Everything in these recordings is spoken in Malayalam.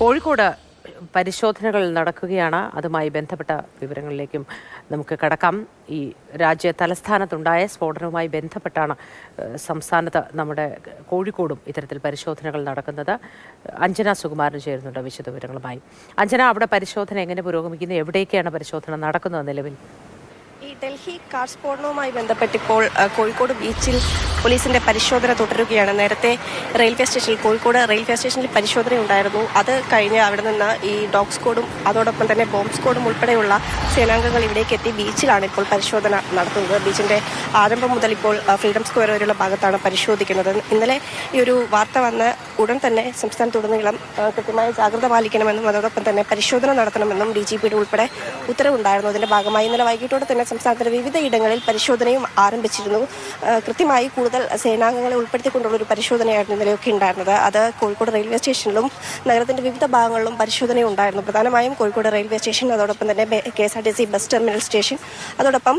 കോഴിക്കോട് പരിശോധനകൾ നടക്കുകയാണ്. അതുമായി ബന്ധപ്പെട്ട വിവരങ്ങളിലേക്കും നമുക്ക് കടക്കാം. ഈ രാജ്യ തലസ്ഥാനത്തുണ്ടായ സ്ഫോടനവുമായി ബന്ധപ്പെട്ടാണ് സംസ്ഥാനത്ത് നമ്മുടെ കോഴിക്കോടും ഇത്തരത്തിൽ പരിശോധനകൾ നടക്കുന്നത്. അഞ്ജന സുകുമാരൻ ചേരുന്നുണ്ട് വിശദവിവരങ്ങളുമായി. അഞ്ജന അവിടെ പരിശോധന എങ്ങനെ പുരോഗമിക്കുന്നു? എവിടേക്കാണ് പരിശോധന നടക്കുന്നത് നിലവിൽ ഡൽഹി കാർ സ്ഫോടനവുമായി ബന്ധപ്പെട്ട് ഇപ്പോൾ കോഴിക്കോട് ബീച്ചിൽ പോലീസിന്റെ പരിശോധന തുടരുകയാണ്. നേരത്തെ റെയിൽവേ സ്റ്റേഷനിൽ കോഴിക്കോട് റെയിൽവേ സ്റ്റേഷനിൽ പരിശോധന ഉണ്ടായിരുന്നു അത് കഴിഞ്ഞ് അവിടെ നിന്ന് ഈ ഡോഗ് സ്ക്വാഡും അതോടൊപ്പം തന്നെ ബോംബ് സ്ക്വാഡും ഉൾപ്പെടെയുള്ള സേനാംഗങ്ങൾ ഇവിടേക്ക് എത്തി. ബീച്ചിലാണ് ഇപ്പോൾ പരിശോധന നടത്തുന്നത്. ബീച്ചിന്റെ ആരംഭം മുതൽ ഇപ്പോൾ ഫ്രീഡം സ്ക്വയർ വരെയുള്ള ഭാഗത്താണ് പരിശോധിക്കുന്നത്. ഇന്നലെ ഈ ഒരു വാർത്ത വന്ന് ഉടൻ തന്നെ സംസ്ഥാനത്തുടനീളം കൃത്യമായ ജാഗ്രത പാലിക്കണമെന്നും അതോടൊപ്പം തന്നെ പരിശോധന നടത്തണമെന്നും ഡി ജി പിയുടെ ഉൾപ്പെടെ ഉത്തരവുണ്ടായിരുന്നു. അതിന്റെ ഭാഗമായി ഇന്നലെ വൈകിട്ടോടെ തന്നെ സംസ്ഥാനത്തിന്റെ വിവിധ ഇടങ്ങളിൽ പരിശോധനയും ആരംഭിച്ചിരുന്നു. കൃത്യമായി കൂടുതൽ സേനാംഗങ്ങളെ ഉൾപ്പെടുത്തിക്കൊണ്ടുള്ള ഒരു പരിശോധനയായിരുന്നു ഇന്നലെയൊക്കെ ഉണ്ടായിരുന്നത്. അത് കോഴിക്കോട് റെയിൽവേ സ്റ്റേഷനിലും നഗരത്തിന്റെ വിവിധ ഭാഗങ്ങളിലും പരിശോധന ഉണ്ടായിരുന്നു. പ്രധാനമായും കോഴിക്കോട് റെയിൽവേ സ്റ്റേഷൻ അതോടൊപ്പം തന്നെ K S R T C bus terminal station. അതോടൊപ്പം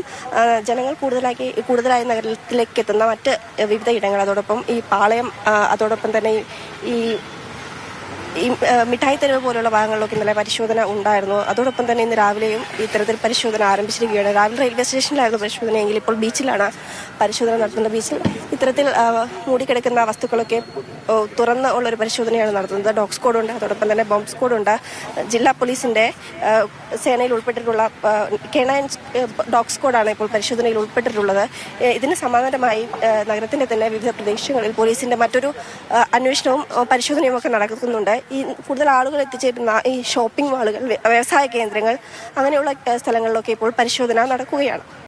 ജനങ്ങൾ കൂടുതലാക്കി കൂടുതലായി നഗരത്തിലേക്ക് എത്തുന്ന മറ്റ് വിവിധ ഇടങ്ങൾ അതോടൊപ്പം ഈ പാളയം അതോടൊപ്പം തന്നെ ഈ- ഈ മിഠായി തെരുവ് പോലുള്ള ഭാഗങ്ങളിലൊക്കെ ഇന്നലെ പരിശോധന ഉണ്ടായിരുന്നു. അതോടൊപ്പം തന്നെ ഇന്ന് രാവിലെയും ഇത്തരത്തിൽ പരിശോധന ആരംഭിച്ചിരിക്കുകയാണ്. രാവിലെ റെയിൽവേ സ്റ്റേഷനിലായിരുന്നു പരിശോധനയെങ്കിൽ ഇപ്പോൾ ബീച്ചിലാണ് പരിശോധന നടത്തുന്നത്. ബീച്ചിൽ ഇത്തരത്തിൽ മൂടിക്കിടക്കുന്ന വസ്തുക്കളൊക്കെ തുറന്ന് ഉള്ളൊരു പരിശോധനയാണ് നടത്തുന്നത്. ഡോഗ് ഉണ്ട് അതോടൊപ്പം തന്നെ ബോംബ് ഉണ്ട് ജില്ലാ പോലീസിന്റെ സേനയിൽ ഉൾപ്പെട്ടിട്ടുള്ള കെണയൻ ഡോഗ് സ്ക്വാഡാണ് ഇപ്പോൾ പരിശോധനയിൽ ഉൾപ്പെട്ടിട്ടുള്ളത്. ഇതിന് സമാന്തരമായി ആ, നഗരത്തിന്റെ തന്നെ വിവിധ പ്രദേശങ്ങളിൽ പോലീസിന്റെ മറ്റൊരു അന്വേഷണവും പരിശോധനയും ഒക്കെ നടക്കുന്നുണ്ട്. ഈ കൂടുതൽ ആളുകൾ എത്തിച്ചേരുന്ന ഈ ഷോപ്പിംഗ് മാളുകൾ വ്യ- വ്യവസായ കേന്ദ്രങ്ങൾ അങ്ങനെയുള്ള സ്ഥലങ്ങളിലൊക്കെ ഇപ്പോൾ പരിശോധന നടക്കുകയാണ്.